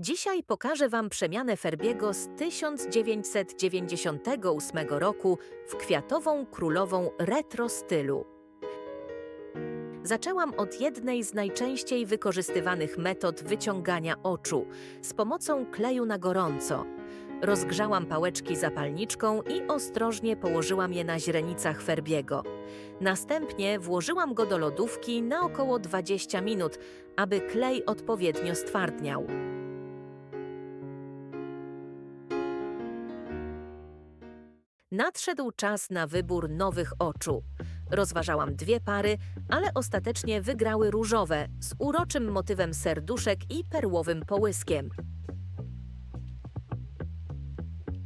Dzisiaj pokażę Wam przemianę Ferbiego z 1998 roku w kwiatową królową retro stylu. Zaczęłam od jednej z najczęściej wykorzystywanych metod wyciągania oczu z pomocą kleju na gorąco. Rozgrzałam pałeczki zapalniczką i ostrożnie położyłam je na źrenicach Ferbiego. Następnie włożyłam go do lodówki na około 20 minut, aby klej odpowiednio stwardniał. Nadszedł czas na wybór nowych oczu. Rozważałam dwie pary, ale ostatecznie wygrały różowe z uroczym motywem serduszek i perłowym połyskiem.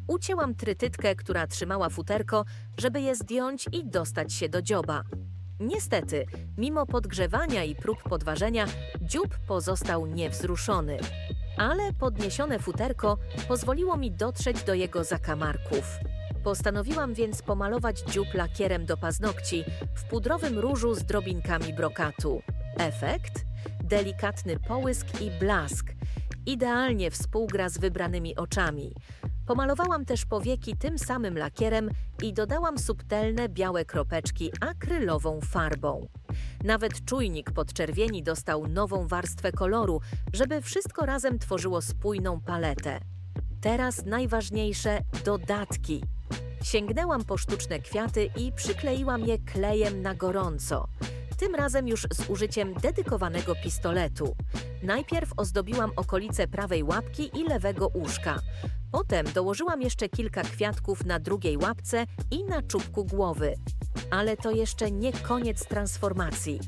Ucięłam trytytkę, która trzymała futerko, żeby je zdjąć i dostać się do dzioba. Niestety, mimo podgrzewania i prób podważenia, dziób pozostał niewzruszony. Ale podniesione futerko pozwoliło mi dotrzeć do jego zakamarków. Postanowiłam więc pomalować dziób lakierem do paznokci w pudrowym różu z drobinkami brokatu. Efekt? Delikatny połysk i blask. Idealnie współgra z wybranymi oczami. Pomalowałam też powieki tym samym lakierem i dodałam subtelne białe kropeczki akrylową farbą. Nawet czujnik podczerwieni dostał nową warstwę koloru, żeby wszystko razem tworzyło spójną paletę. Teraz najważniejsze dodatki. Sięgnęłam po sztuczne kwiaty i przykleiłam je klejem na gorąco. Tym razem już z użyciem dedykowanego pistoletu. Najpierw ozdobiłam okolice prawej łapki i lewego uszka. Potem dołożyłam jeszcze kilka kwiatków na drugiej łapce i na czubku głowy. Ale to jeszcze nie koniec transformacji.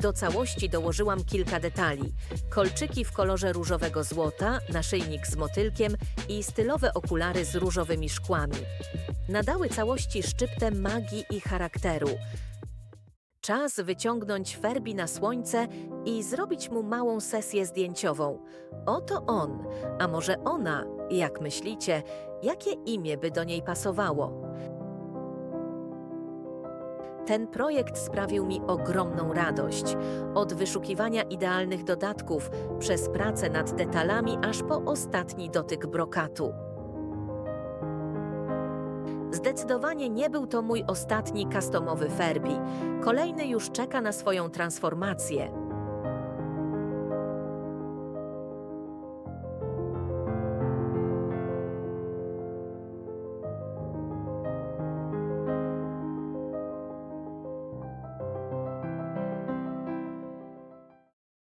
Do całości dołożyłam kilka detali. Kolczyki w kolorze różowego złota, naszyjnik z motylkiem i stylowe okulary z różowymi szkłami. Nadały całości szczyptę magii i charakteru. Czas wyciągnąć Ferbi na słońce i zrobić mu małą sesję zdjęciową. Oto on, a może ona, jak myślicie, jakie imię by do niej pasowało? Ten projekt sprawił mi ogromną radość. Od wyszukiwania idealnych dodatków, przez pracę nad detalami, aż po ostatni dotyk brokatu. Zdecydowanie nie był to mój ostatni customowy Ferbi. Kolejny już czeka na swoją transformację.